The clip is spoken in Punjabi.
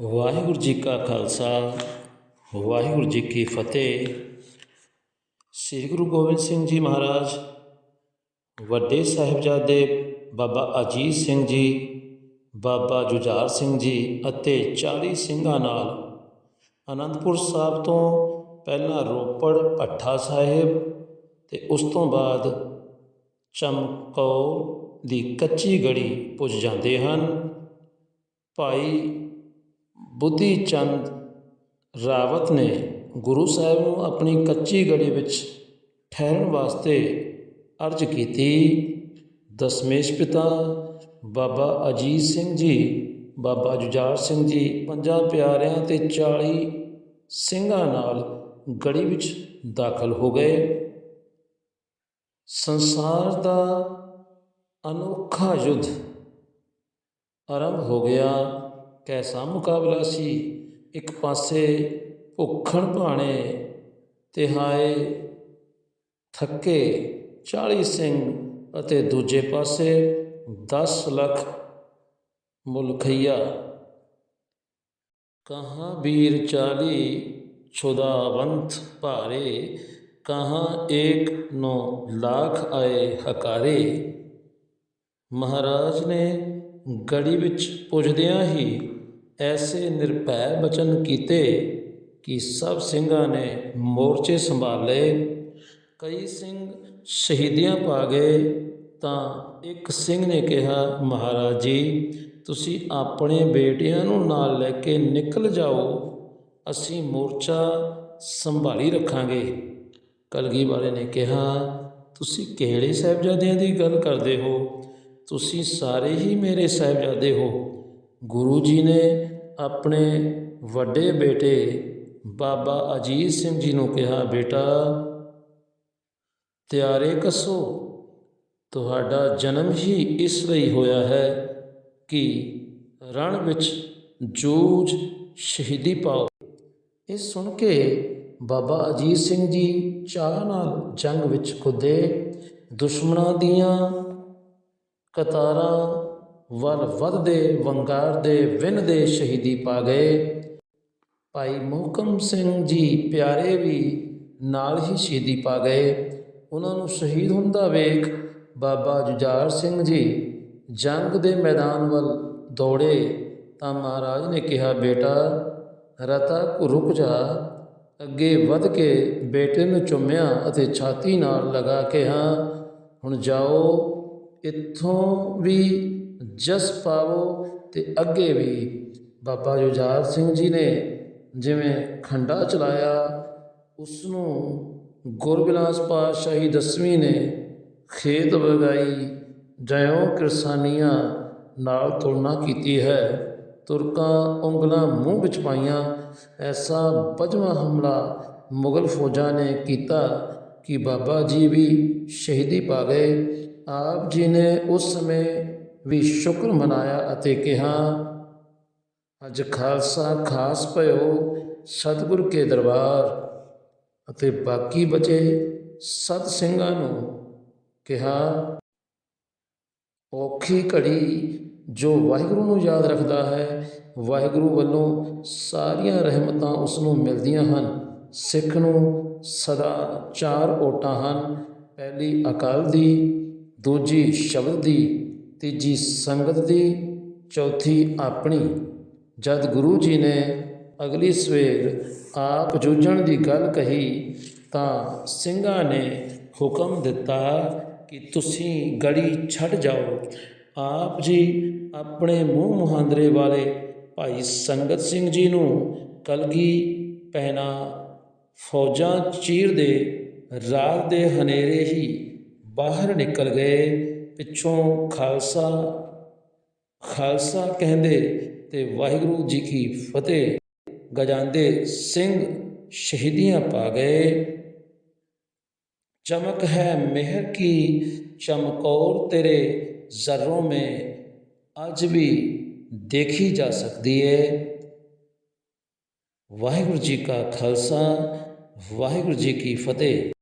ਵਾਹਿਗੁਰੂ ਜੀ ਕਾ ਖਾਲਸਾ, ਵਾਹਿਗੁਰੂ ਜੀ ਕੀ ਫਤਿਹ। ਸ੍ਰੀ ਗੁਰੂ ਗੋਬਿੰਦ ਸਿੰਘ ਜੀ ਮਹਾਰਾਜ, ਵੱਡੇ ਸਾਹਿਬਜ਼ਾਦੇ ਬਾਬਾ ਅਜੀਤ ਸਿੰਘ ਜੀ, ਬਾਬਾ ਜੁਝਾਰ ਸਿੰਘ ਜੀ ਅਤੇ 40 ਸਿੰਘਾਂ ਨਾਲ ਅਨੰਦਪੁਰ ਸਾਹਿਬ ਤੋਂ ਪਹਿਲਾਂ ਰੋਪੜ ਭੱਠਾ ਸਾਹਿਬ ਤੇ ਉਸ ਤੋਂ ਬਾਅਦ ਚਮਕੌਰ ਦੀ ਕੱਚੀ ਗੜੀ ਪੁੱਜ ਜਾਂਦੇ ਹਨ। ਭਾਈ ਬੁੱਧੀ ਚੰਦ ਰਾਵਤ ਨੇ ਗੁਰੂ ਸਾਹਿਬ ਨੂੰ ਆਪਣੀ ਕੱਚੀ ਗੜੀ ਵਿੱਚ ਠਹਿਰਨ ਵਾਸਤੇ ਅਰਜ਼ ਕੀਤੀ। ਦਸਮੇਸ਼ ਪਿਤਾ ਬਾਬਾ ਅਜੀਤ ਸਿੰਘ ਜੀ, ਬਾਬਾ ਜੁਝਾਰ ਸਿੰਘ ਜੀ, ਪੰਜਾਂ ਪਿਆਰਿਆਂ ਤੇ 40 ਸਿੰਘਾਂ ਨਾਲ ਗੜੀ ਵਿੱਚ ਦਾਖਲ ਹੋ ਗਏ। ਸੰਸਾਰ ਦਾ ਅਨੋਖਾ ਯੁੱਧ ਆਰੰਭ ਹੋ ਗਿਆ। ਕੈਸਾ ਮੁਕਾਬਲਾ ਸੀ? ਇੱਕ ਪਾਸੇ ਭੁੱਖਣ ਭਾਣੇ ਤੇ ਹਾਏ ਥੱਕੇ 40 ਸਿੰਘ ਅਤੇ ਦੂਜੇ ਪਾਸੇ 10 ਲੱਖ ਮੁਲਖਈਆ। ਕਹਾਂ ਵੀਰ ਚਾਲੀ ਛੁਦਾਵੰਤ ਭਾਰੇ, ਕਹਾਂ ਏਕ ਨੋ ਲੱਖ ਆਏ ਹਕਾਰੇ। ਮਹਾਰਾਜ ਨੇ ਗੜੀ ਵਿੱਚ ਪੁੱਜਦਿਆਂ ਹੀ ਐਸੇ ਨਿਰਭੈ ਬਚਨ ਕੀਤੇ ਕਿ ਸਭ ਸਿੰਘਾਂ ਨੇ ਮੋਰਚੇ ਸੰਭਾਲੇ ਕਈ ਸਿੰਘ ਸ਼ਹੀਦੀਆਂ ਪਾ ਗਏ, ਤਾਂ ਇੱਕ ਸਿੰਘ ਨੇ ਕਿਹਾ, ਮਹਾਰਾਜ ਜੀ, ਤੁਸੀਂ ਆਪਣੇ ਬੇਟਿਆਂ ਨੂੰ ਨਾਲ ਲੈ ਕੇ ਨਿਕਲ ਜਾਓ। ਅਸੀਂ ਮੋਰਚਾ ਸੰਭਾਲੀ ਰੱਖਾਂਗੇ। ਕਲਗੀ ਵਾਲੇ ਨੇ ਕਿਹਾ, ਤੁਸੀਂ ਕਿਹੜੇ ਸਾਹਿਬਜ਼ਾਦਿਆਂ ਦੀ ਗੱਲ ਕਰਦੇ ਹੋ? ਤੁਸੀਂ ਸਾਰੇ ਹੀ ਮੇਰੇ ਸਾਹਿਬਜ਼ਾਦੇ ਹੋ। ਗੁਰੂ ਜੀ ਨੇ ਆਪਣੇ ਵੱਡੇ ਬੇਟੇ ਬਾਬਾ ਅਜੀਤ ਸਿੰਘ ਜੀ ਨੂੰ ਕਿਹਾ, ਬੇਟਾ, ਤਿਆਰੇ ਕਸੋ। ਤੁਹਾਡਾ ਜਨਮ ਹੀ ਇਸ ਲਈ ਹੋਇਆ ਹੈ ਕਿ ਰਣ ਵਿੱਚ ਜੂਝ ਸ਼ਹੀਦੀ ਪਾਓ। ਇਹ ਸੁਣ ਕੇ ਬਾਬਾ ਅਜੀਤ ਸਿੰਘ ਜੀ ਚਾਹ ਨਾਲ ਜੰਗ ਵਿੱਚ ਕੁੱਦੇ, ਦੁਸ਼ਮਣਾਂ ਦੀਆਂ ਕਤਾਰਾਂ ਵੱਲ ਵੱਧਦੇ, ਵੰਗਾਰਦੇ, ਵਿੰਨਦੇ ਸ਼ਹੀਦੀ ਪਾ ਗਏ। ਭਾਈ ਮੋਹਕਮ ਸਿੰਘ ਜੀ ਪਿਆਰੇ ਵੀ ਨਾਲ ਹੀ ਸ਼ਹੀਦੀ ਪਾ ਗਏ। ਉਹਨਾਂ ਨੂੰ ਸ਼ਹੀਦ ਹੁੰਦਾ ਵੇਖ ਬਾਬਾ ਜੁਝਾਰ ਸਿੰਘ ਜੀ ਜੰਗ ਦੇ ਮੈਦਾਨ ਵੱਲ ਦੌੜੇ ਤਾਂ ਮਹਾਰਾਜ ਨੇ ਕਿਹਾ, ਬੇਟਾ, ਰਤਾ ਕੋ ਰੁਕ ਜਾ। ਅੱਗੇ ਵੱਧ ਕੇ ਬੇਟੇ ਨੂੰ ਚੁੰਮਿਆ ਅਤੇ ਛਾਤੀ ਨਾਲ ਲਗਾ ਕੇ ਹਾਂ, ਹੁਣ ਜਾਓ। ਇੱਥੋਂ ਵੀ ਜਸ ਪਾਵੋ ਤੇ ਅੱਗੇ ਵੀ। ਬਾਬਾ ਜੁਝਾਰ ਸਿੰਘ ਜੀ ਨੇ ਜਿਵੇਂ ਖੰਡਾ ਚਲਾਇਆ ਉਸ ਨੂੰ ਗੁਰਬਿਲਾਸ ਪਾਤਸ਼ਾਹੀ ਦਸਵੀਂ ਨੇ ਖੇਤ ਵਗਾਈ, ਜਯੋਂ ਕਿਰਸਾਨੀਆਂ ਨਾਲ ਤੁਲਨਾ ਕੀਤੀ ਹੈ। ਤੁਰਕਾਂ ਉਂਗਲਾਂ ਮੂੰਹ ਵਿੱਚ ਪਾਈਆਂ, ਐਸਾ ਬਜਵਾ ਹਮਲਾ ਮੁਗਲ ਫੌਜਾਂ ਨੇ ਕੀਤਾ ਕਿ ਬਾਬਾ ਜੀ ਵੀ ਸ਼ਹੀਦੀ ਪਾ ਗਏ। ਆਪ ਜੀ ਨੇ ਉਸ ਸਮੇਂ ਵੀ ਸ਼ੁਕਰ ਮਨਾਇਆ ਅਤੇ ਕਿਹਾ, ਅੱਜ ਖਾਲਸਾ ਖਾਸ ਭਇਓ ਸਤਿਗੁਰ ਕੇ ਦਰਬਾਰ। ਅਤੇ ਬਾਕੀ ਬਚੇ ਸਤ ਸਿੰਘਾਂ ਨੂੰ ਕਿਹਾ, ਔਖੀ ਘੜੀ ਜੋ ਵਾਹਿਗੁਰੂ ਨੂੰ ਯਾਦ ਰੱਖਦਾ ਹੈ, ਵਾਹਿਗੁਰੂ ਵੱਲੋਂ ਸਾਰੀਆਂ ਰਹਿਮਤਾਂ ਉਸ ਨੂੰ ਮਿਲਦੀਆਂ ਹਨ। ਸਿੱਖ ਨੂੰ ਸਦਾ ਚਾਰ ਓਟਾਂ ਹਨ, ਪਹਿਲੀ ਅਕਾਲ ਦੀ, ਦੂਜੀ ਸ਼ਬਦ ਦੀ ਤੀਜੀ ਸੰਗਤ ਦੀ ਚੌਥੀ ਆਪਣੀ। ਜਦ ਗੁਰੂ ਜੀ ਨੇ ਅਗਲੀ ਸਵੇਰ ਆਪ ਜੂਝਣ ਦੀ ਗੱਲ ਕਹੀ, ਤਾਂ ਸਿੰਘਾਂ ਨੇ ਹੁਕਮ ਦਿੱਤਾ ਕਿ ਤੁਸੀਂ ਗੜੀ ਛੱਡ ਜਾਓ। ਆਪ ਜੀ ਆਪਣੇ ਮੂੰਹ ਮੁਹਾਂਦਰੇ ਵਾਲੇ ਭਾਈ ਸੰਗਤ ਸਿੰਘ ਜੀ ਨੂੰ ਕਲਗੀ ਪਹਿਨਾ ਫੌਜਾਂ ਚੀਰਦੇ ਰਾਤ ਦੇ ਹਨੇਰੇ ਹੀ ਬਾਹਰ ਨਿਕਲ ਗਏ। ਪਿੱਛੋਂ ਖਾਲਸਾ ਖਾਲਸਾ ਕਹਿੰਦੇ ਤੇ ਵਾਹਿਗੁਰੂ ਜੀ ਕੀ ਫਤਿਹ। ਗਜਾਂਦੇ ਸਿੰਘ ਸ਼ਹੀਦੀਆਂ ਪਾ ਗਏ। ਚਮਕ ਹੈ ਮਿਹਰ ਕੀ, ਚਮਕੌਰ ਤੇਰੇ ਜ਼ਰੋਂ ਮੇ ਅੱਜ ਵੀ ਦੇਖੀ ਜਾ ਸਕਦੀ ਹੈ ਵਾਹਿਗੁਰੂ ਜੀ ਕਾ ਖਾਲਸਾ, ਵਾਹਿਗੁਰੂ ਜੀ ਕੀ ਫਤਿਹ।